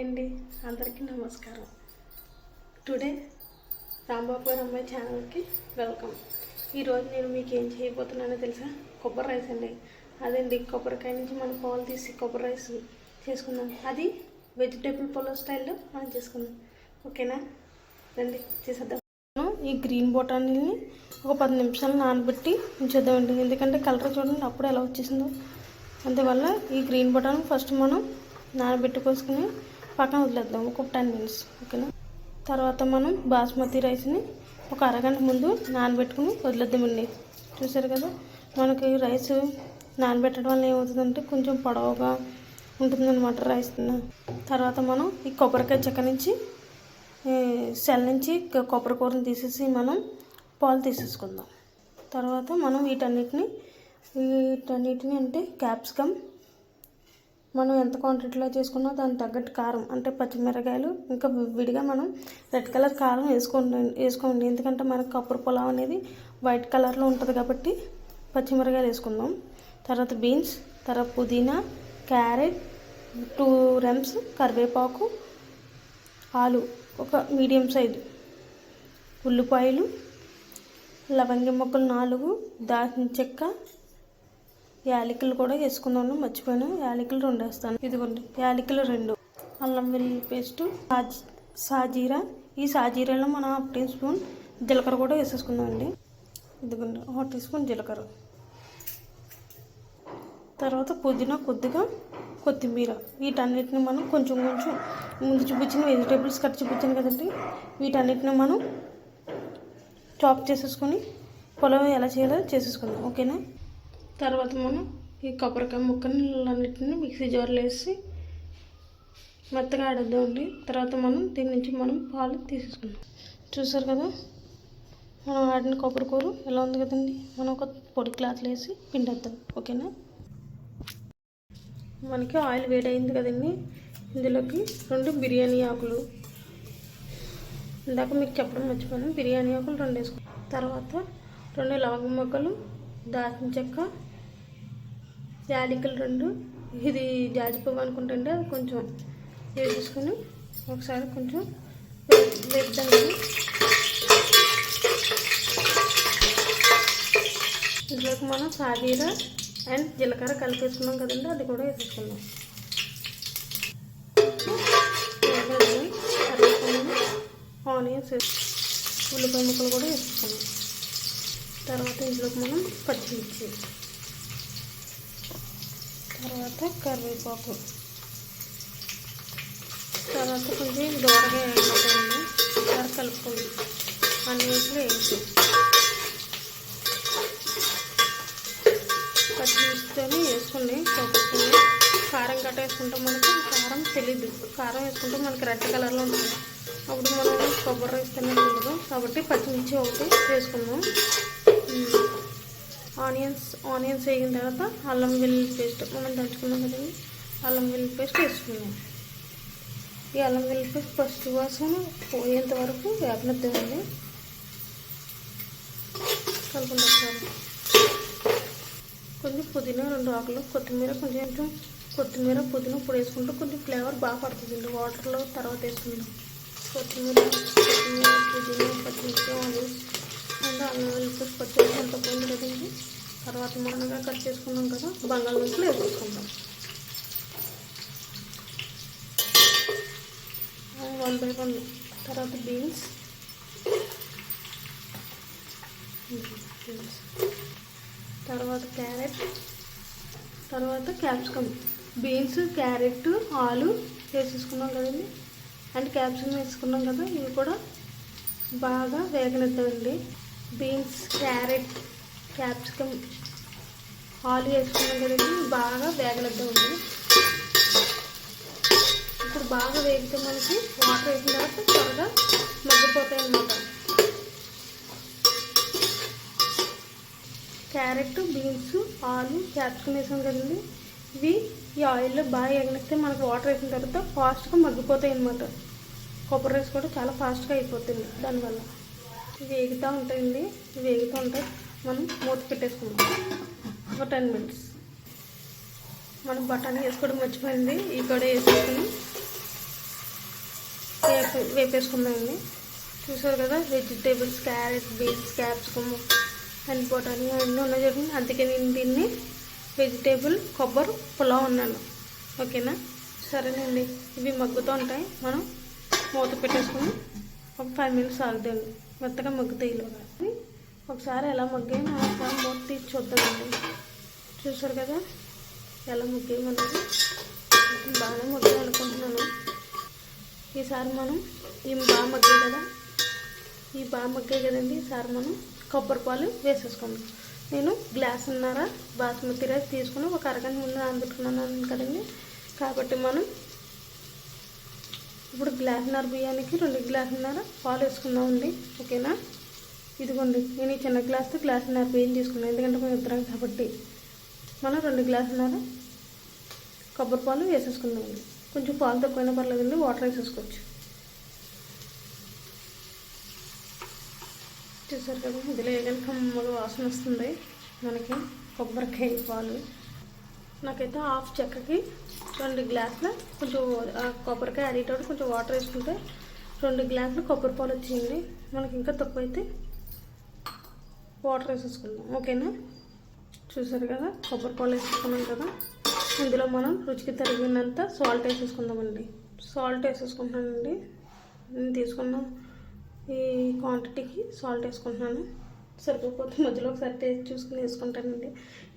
అండి. అందరికీ నమస్కారం. టుడే రాంబాబు గారు అమ్మాయి ఛానల్కి వెల్కమ్. ఈరోజు నేను మీకు ఏం చేయబోతున్నానో తెలుసా? కొబ్బరి రైస్ అండి. అదండి కొబ్బరికాయ నుంచి మనం పాలు తీసి కొబ్బరి రైస్ చేసుకుందాం. అది వెజిటేబుల్ పొలో స్టైల్లో మనం చేసుకుందాం. ఓకేనా? రండి చేసేద్దాం. ఈ గ్రీన్ బొటానీని ఒక పది నిమిషాలు నానబెట్టి ఉంచేద్దామండి. ఎందుకంటే కలర్ చూడండి అప్పుడు ఎలా వచ్చేసిందో. అందువల్ల ఈ గ్రీన్ బటాన్ ఫస్ట్ మనం నానబెట్టుకోసుకుని పక్కన వదిలేద్దాం ఒక టెన్ మినిట్స్ ఓకేనా? తర్వాత మనం బాస్మతి రైస్ని ఒక అరగంట ముందు నానబెట్టుకుని వదిలేద్దామండి చూసారు కదా మనకి రైస్ నానబెట్టడం వల్ల ఏమవుతుందంటే కొంచెం పొడవుగా ఉంటుందన్నమాట రైస్. తర్వాత మనం ఈ కొబ్బరికాయ చెక్క నుంచి సెల్ నుంచి కొబ్బరి కూరని తీసేసి మనం పాలు తీసేసుకుందాం. తర్వాత మనం వీటన్నిటిని వీటన్నిటిని అంటే క్యాప్సికమ్ మనం ఎంత క్వాంటిటీలో చేసుకున్నా దానికి తగ్గట్టు కారం అంటే పచ్చిమిరకాయలు ఇంకా విడిగా మనం రెడ్ కలర్ కారం వేసుకోండి వేసుకోండి. ఎందుకంటే మనకు కప్పురు పొలావ్ అనేది వైట్ కలర్లో ఉంటుంది కాబట్టి పచ్చిమిరకాయలు వేసుకుందాం. తర్వాత బీన్స్ తర్వాత పుదీనా క్యారెట్ టూ రెమ్స్ కరివేపాకు ఆలు ఒక మీడియం సైజు ఉల్లిపాయలు లవంగి మొక్కలు నాలుగు దాల్చిన చెక్క యాలకులు కూడా వేసుకున్నాను మర్చిపోయాను. యాలకులు రెండు వేస్తాను ఇదిగోండి యాలకులు రెండు. అల్లం వెల్లుల్లి పేస్ట్ సాజీరా. ఈ సాజీరాలో మనం హాఫ్ టీ స్పూన్ జీలకర్ర కూడా వేసేసుకుందామండి. ఇదిగోండి ఒక టీ స్పూన్ జీలకర్ర. తర్వాత పుదీనా కొద్దిగా కొత్తిమీర. వీటన్నిటిని మనం కొంచెం కొంచెం ముందు చూపించిన వెజిటేబుల్స్ కట్ చూపించాను కదండి. వీటన్నిటిని మనం చాప్ చేసేసుకొని పొలం ఎలా చేయాలో చేసేసుకుందాం. ఓకేనా? తర్వాత మనం ఈ కొబ్బరికాయ ముక్కలన్నిటిని మిక్సీ జార్లో వేసి మెత్తగా ఆడేద్దామండి తర్వాత మనం దీని నుంచి మనం పాలు తీసేసుకుందాం. చూసారు కదా? మనం ఆడిన కొబ్బరి కూర ఎలా ఉంది కదండి? మనం ఒక పొడి క్లాత్లో వేసి పిండేద్దాం. ఓకేనా? మనకి ఆయిల్ వేడైంది కదండి. ఇందులోకి రెండు బిర్యానీ ఆకులు. ఇందాక మీకు చెప్పడం మర్చిపోయాను. బిర్యానీ ఆకులు రెండు వేసుకో తర్వాత రెండు లవంగ మొక్కలు దాచిన చెక్క యాలకులు రెండు. ఇది జాజిపువ్వు అనుకుంటుంటే అది కొంచెం వేసేసుకుని ఒకసారి కొంచెం వేద్దాము ఇందులోకి మనం సాగీర అండ్ జీలకర్ర కలిపేసుకున్నాం కదండి అది కూడా వేసేసుకుందాం. ఆనియన్స్ ఉల్లిపాయ ముక్కలు కూడా వేసుకున్నాం తర్వాత ఇందులోకి మనం పచ్చిమిర్చి తర్వాత కరివేపాకు. తర్వాత కొంచెం దూరగా వేయకుండా ఒకసారి కలుపుకోండి. అన్ని వేసులు వేసి పచ్చిమిర్చితోనే వేసుకుని కలుపుకొని కారం గట్ట వేసుకుంటే మనకి. కారం తెలీదు. కారం వేసుకుంటే మనకి రెడ్ కలర్లో ఉంటుంది. అప్పుడు మనం కొబ్బరి రైస్ తినేది ఉండదు కాబట్టి పచ్చిమిర్చి ఒకటి వేసుకుందాం. ఆనియన్స్ ఆనియన్స్ వేగిన తర్వాత అల్లం వెల్లుల్లి పేస్ట్ మనం దంచుకున్నాం కదండి. అల్లం వెల్లుల్లి పేస్ట్ వేసుకున్నాం. ఈ అల్లం వెల్లుల్లి పేస్ట్ ఫస్ట్ వాసన పోయేంత వరకు వేపనెత్తామండి కలుపుకుందాం. కొంచెం పుదీనా రెండు ఆకులు కొత్తిమీర కొంచెం కొత్తిమీర పుదీనా పొడి వేసుకుంటే కొంచెం ఫ్లేవర్ బాగా పడుతుందండి. వాటర్లో తర్వాత వేసుకుందాం. కొత్తిమీర కొత్తిమీర పుదీనా పచ్చిమిర్చి ఆనియన్స్. అండ్ అల్లం వెల్లుల్లి పచ్చిమిర్చి అంత పోయింది కదండి. తర్వాత మనగా కట్ చేసుకున్నాం కదా బంగాళదుంపలు వేసుకుంటాం వన్ బై వన్. తర్వాత బీన్స్. బీన్స్ తర్వాత క్యారెట్. తర్వాత క్యాప్సికమ్. బీన్స్ క్యారెట్ ఆలు వేసేసుకున్నాం కదండి. అండ్ క్యాప్సికమ్ వేసుకున్నాం కదా ఇవి కూడా బాగా వేగనిద్దామండి బీన్స్ క్యారెట్ క్యాప్సికమ్ ఆలు వేసుకున్నాం కదండి. బాగా వేగనిద్దామండి ఇప్పుడు బాగా వేగితే మనకి వాటర్ వేసిన తర్వాత త్వరగా మగ్గిపోతాయి అన్నమాట. క్యారెట్ బీన్స్ ఆలు క్యాప్సికమ్ వేసాం కదండి. ఇవి ఈ ఆయిల్లో బాగా ఎగనిస్తే మనకు వాటర్ వేసిన తర్వాత ఫాస్ట్గా మగ్గిపోతాయి అన్నమాట. కొబ్బరి రైస్ కూడా చాలా ఫాస్ట్గా అయిపోతుంది దానివల్ల. వేగుతూ ఉంటాయండి. ఇవి వేగుతూ ఉంటాయి. మనం మూత పెట్టేసుకుంటాం ఒక టెన్ మినిట్స్. మనం బఠానీ వేసుకోవడం మర్చిపోయింది. ఈ కూడా వేసేసుకుని వేపే వేపేసుకుందామండి. చూసారు కదా? Vegetables carrot beans capsicum and బొటానీ అన్నీ ఉన్నాయి చూడండి. అందుకే నేను దీన్ని వెజిటేబుల్ కొబ్బరి పులావ్ అన్నాను. ఓకేనా? సరేనండి. ఇవి మగ్గుతూ ఉంటాయి. మనం మూత పెట్టేసుకుని ఒక ఫైవ్ మినిట్స్ ఆగుదండి మెత్తగా మగ్గుతాయి ఇలాగా ఒకసారి ఎలా మగ్గాయి మనం ఒకసారి మూత తీసి చూద్దామండి. చూసారు కదా ఎలా మగ్గాయి బాగానే మగ్గాయి అనుకుంటున్నాను. ఈసారి మనం ఈ బాగా మగ్గాయి కదా ఈ బాగా మగ్గాయి కదండి ఈసారి మనం కొబ్బరి పాలు వేసేసుకుందాం. నేను గ్లాసున్నర బాస్మతి రైస్ తీసుకుని ఒక అరగంట ముందు నానబెట్టుకున్నాను కదండి. కాబట్టి మనం ఇప్పుడు గ్లాసున్నర బియ్యానికి రెండు గ్లాసున్నర పాలు వేసుకుందామండి ఓకేనా? ఇదిగోండి నేను ఈ చిన్న గ్లాస్తో గ్లాసున్నర బియ్యం తీసుకున్నాను ఎందుకంటే మేము ఇద్దరం కాబట్టి. మనం రెండు గ్లాసున్నర కొబ్బరి పాలు వేసేసుకుందామండి. కొంచెం పాలు తక్కువైనా పర్లేదండి వాటర్ వేసేసుకోవచ్చు. చూసారు కదా ఇందులో ఏదైనా కమ్మగా వాసన వస్తుంది మనకి కొబ్బరికాయ పాలు. నాకైతే హాఫ్ చెక్కకి రెండు గ్లాసుల కొంచెం ఆ, కొబ్బరికాయ అడిగేటప్పుడు కొంచెం వాటర్ వేసుకుంటే రెండు గ్లాసులు కొబ్బరి పాలు వచ్చింది. మనకి ఇంకా తక్కువ అయితే వాటర్ వేసేసుకుందాం. ఓకేనా? చూసారు కదా? కొబ్బరి పాలు వేసేసుకున్నాం కదా? ఇందులో మనం రుచికి తరిగినంత సాల్ట్ వేసేసుకుందామండి. సాల్ట్ వేసేసుకుంటున్నానండి. నేను తీసుకున్న ఈ క్వాంటిటీకి సాల్ట్ వేసుకుంటున్నాను. సరిపోతే మధ్యలో ఒకసారి టేస్ట్ చూసుకుని వేసుకుంటానండి.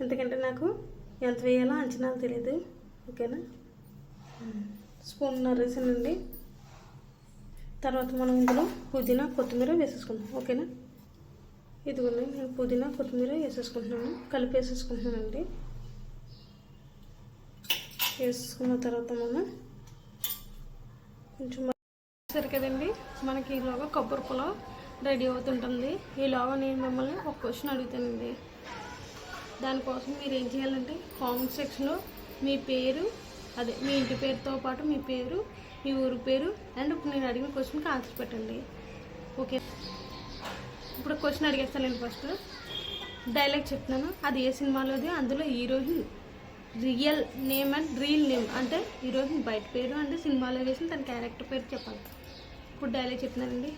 ఎందుకంటే నాకు ఎంత వేయాలో అంచనాలు తెలియదు ఓకేనా? స్పూన్ నరేసానండి తర్వాత మనం ఇందులో పుదీనా కొత్తిమీర వేసేసుకుందాం. ఓకేనా? ఇదిగోండి నేను పుదీనా కొత్తిమీర వేసేసుకుంటున్నాను. కలిపి వేసేసుకుంటున్నానండి వేసుకున్న తర్వాత మనం కొంచెం సరి కదండి. మనకి ఈలోగా కొబ్బరి పొలం రెడీ అవుతుంటుంది. ఈలోగా నేను మిమ్మల్ని ఒక క్వశ్చన్ అడుగుతానండి. దానికోసం మీరు ఏం చేయాలంటే కామెంట్ సెక్షన్లో మీ పేరు అదే మీ ఇంటి పేరుతో పాటు మీ పేరు మీ ఊరి పేరు అండ్ ఇప్పుడు నేను అడిగిన క్వశ్చన్కి ఆన్సర్ పెట్టండి. ఓకే ఇప్పుడు క్వశ్చన్ అడిగేస్తాను నేను ఫస్ట్ డైలాగ్ చెప్తున్నాను. అది ఏ సినిమాలోది? అందులో heroine real name and real name. అంటే హీరోయిన్ బయట పేరు అంటే సినిమాలో వేసిన తన క్యారెక్టర్ పేరు చెప్పాలి. ఇప్పుడు డైలాగ్ చెప్తున్నానండి.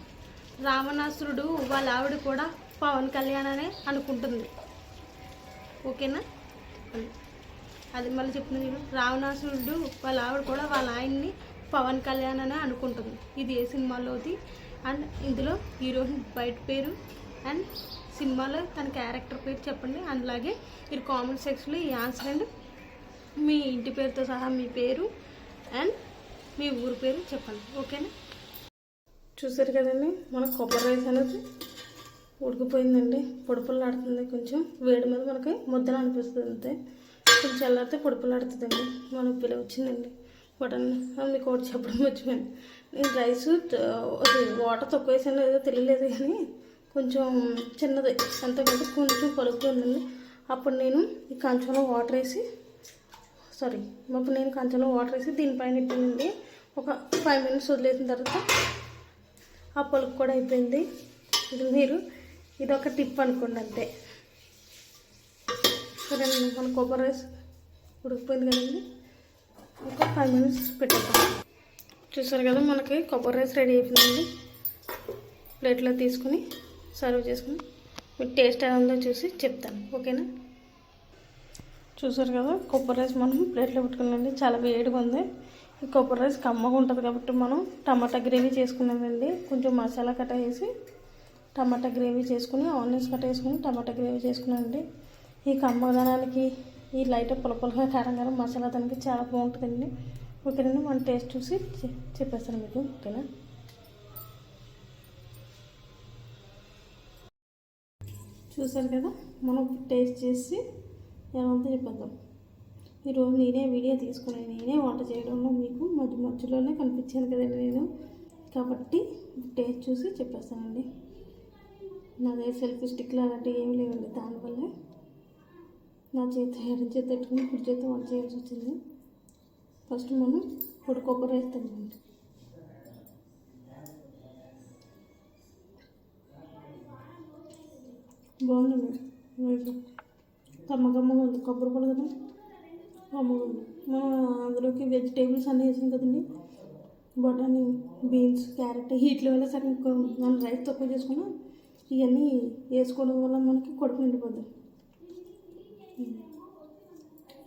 రావణాసురుడు వాళ్ళ ఆవిడ కూడా పవన్ కళ్యాణ్ అనే అనుకుంటుంది. ఓకేనా అది మళ్ళీ చెప్తున్నాను రావణాసురుడు వాళ్ళ ఆవిడ కూడా వాళ్ళ ఆయన్ని పవన్ కళ్యాణ్ అని అనుకుంటుంది. ఇది ఏ సినిమాలోది? అండ్ ఇందులో హీరోయిన్ బయట పేరు. అండ్ సినిమాలో తన క్యారెక్టర్ పేరు చెప్పండి. అలాగే మీరు కామెంట్ సెక్షన్లో ఈ ఆన్సర్ అండ్ మీ ఇంటి పేరుతో సహా మీ పేరు అండ్ మీ ఊరి పేరు చెప్పండి. ఓకేనా? చూసారు కదండి మన కొబ్బరి రైస్ అనేది ఉడికిపోయిందండి. పొడిపుల్లాడుతుంది కొంచెం. వేడి మీద మనకి ముద్దలు అనిపిస్తుంది అంతే. కొంచెం చల్లారితే పొడిపుల్లాడుతుందండి మనకు పిల్ల వచ్చిందండి. బటన్ మీకు ఒకటి చెప్పడం మర్చిపోయాను. నేను రైస్ వాటర్ తక్కువ వేసాను ఏదో తెలియలేదు కానీ కొంచెం చిన్నది. అంతకంటే కొంచెం పలుకు ఉందండి. అప్పుడు నేను ఈ కంచంలో వాటర్ వేసి సారీ అప్పుడు నేను కంచంలో వాటర్ వేసి దీనిపైన ఇట్టానండి ఒక ఫైవ్ మినిట్స్ వదిలేసిన తర్వాత ఆ పలుకు కూడా అయిపోయింది. ఇది మీరు ఇది ఒక టిప్ అనుకోండి అంతే. సరేనండి మన కొబ్బరి రైస్ ఉడికిపోయింది కదండి. ఒక ఫైవ్ మినిట్స్ పెట్టేద్దాం. చూసారు కదా మనకి కొబ్బరి రైస్ రెడీ అయిపోయిందండి. ప్లేట్లో తీసుకుని సర్వ్ చేసుకుని మీకు టేస్ట్ ఎలా ఉందో చూసి చెప్తాను. ఓకేనా? చూసారు కదా కొబ్బరి రైస్ మనం ప్లేట్లో పెట్టుకున్నాండి చాలా వేడిగా ఉంది. ఈ కొబ్బరి రైస్ కమ్మగా ఉంటుంది కాబట్టి మనం టమాటా గ్రేవీ చేసుకున్నామండి. కొంచెం మసాలా కట్ట వేసి టమాటా గ్రేవీ చేసుకుని ఆనియన్స్ కట్ట వేసుకుని టమాటా గ్రేవీ చేసుకున్నామండి. ఈ కమ్మదనానికి ఈ లైట్ పులపులగా కారం కారం మసాలా దానికి చాలా బాగుంటుందండి. ఓకేనండి మన టేస్ట్ చూసి చె- చెప్పేస్తాను మీకు ఓకేనా? చూసారు కదా మనం టేస్ట్ చేసి ఎలా ఉందో చెప్పేద్దాం. ఈరోజు నేనే వీడియో తీసుకుని నేనే వంట చేయడంలో మీకు మధ్య మధ్యలోనే కనిపించాను కదండి నేను. కాబట్టి టేస్ట్ చూసి చెప్పేస్తానండి. నా దగ్గర సెల్ఫీ స్టిక్లు అలాంటివి ఏమి లేవండి దానివల్లే నా చేతి ఎడం చేతి పెట్టుకుని కుడి చేతి వంట చేయాల్సి వచ్చింది. ఫస్ట్ మనం పొడి కొబ్బరి వేస్తామండి బాగుందండి మీకు కమ్మ కమ్మగా ఉంది. కొబ్బరి పొడి కదా? కమ్మగా ఉంది. మనం అందులోకి వెజిటేబుల్స్ అన్నీ వేసాం కదండి. బఠానీ బీన్స్ క్యారెట్ హీట్లు వల్ల సగం మనం రైస్ తక్కువ చేసుకున్నాం ఇవన్నీ వేసుకోవడం వల్ల మనకి కొడుకు నిండిపోద్ది.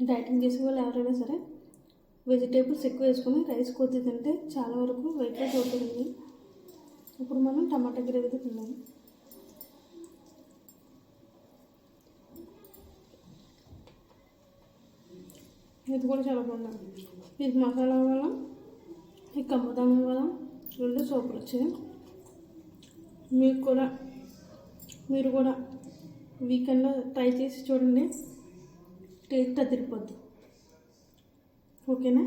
డైటింగ్ చేసే వాళ్ళు ఎవరైనా సరే వెజిటేబుల్స్ ఎక్కువ వేసుకొని రైస్ కొద్ది తింటే చాలా వరకు వెయిట్ లాస్ అవుతుంది ఇప్పుడు మనం టమాటా గ్రేవీ తిన్నాము ఇది కూడా చాలా బాగుంది ఇది మసాలా వల్ల ఈ కమ్మదనం వల్ల రెండు సూపర్ వచ్చాయి. మీకు కూడా మీరు కూడా వీకెండ్లో ట్రై చేసి చూడండి. టేస్ట్ అదిరిపోద్ది. ఓకేనా?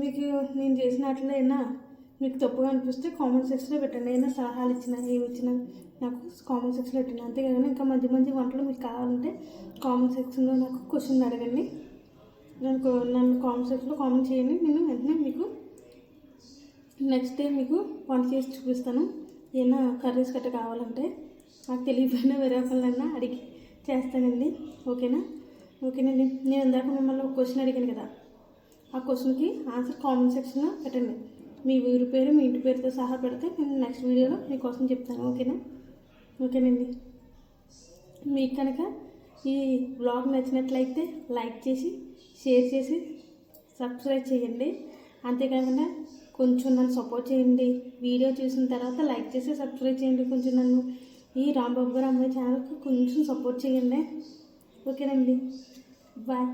మీకు నేను చేసిన వాటిలో మీకు తప్పుగా అనిపిస్తే కామెంట్ సెక్షన్లో పెట్టండి. అయినా సలహాలు ఇచ్చినా ఏమి ఇచ్చినా నాకు కామెంట్ సెక్షన్లో పెట్టండి. అంతేకాకుండా ఇంకా మంచి మంచి వంటలు మీకు కావాలంటే కామెంట్ సెక్షన్లో నాకు క్వశ్చన్ అడగండి. నాకు నన్ను కామెంట్ సెక్షన్లో కామెంట్ చేయండి. నేను వెంటనే మీకు నెక్స్ట్ డే మీకు వంట చేసి చూపిస్తాను. ఏమైనా కర్రీస్ గట్రా కావాలంటే నాకు తెలియకపోయినా వేరే ఒకళ్ళన్నా అడిగి చేస్తానండి. ఓకేనా? ఓకేనండి. నేను ఇందాక మిమ్మల్ని ఒక క్వశ్చన్ అడిగాను కదా. ఆ క్వశ్చన్కి ఆన్సర్ కామెంట్ సెక్షన్లో పెట్టండి. మీ ఊరి పేరు మీ ఇంటి పేరుతో సహా పెడితే నేను నెక్స్ట్ వీడియోలో మీకోసం చెప్తాను. ఓకేనా? ఓకేనండి. మీకు కనుక ఈ బ్లాగ్ నచ్చినట్లయితే లైక్ చేసి షేర్ చేసి సబ్స్క్రైబ్ చేయండి. అంతేకాకుండా కొంచెం నన్ను సపోర్ట్ చేయండి. వీడియో చూసిన తర్వాత లైక్ చేసి సబ్స్క్రైబ్ చేయండి. కొంచెం నన్ను ఈ రాంబాబు గారు అమ్మాయి ఛానల్కి కొంచెం సపోర్ట్ చేయండి. ఓకేనండి. బాయ్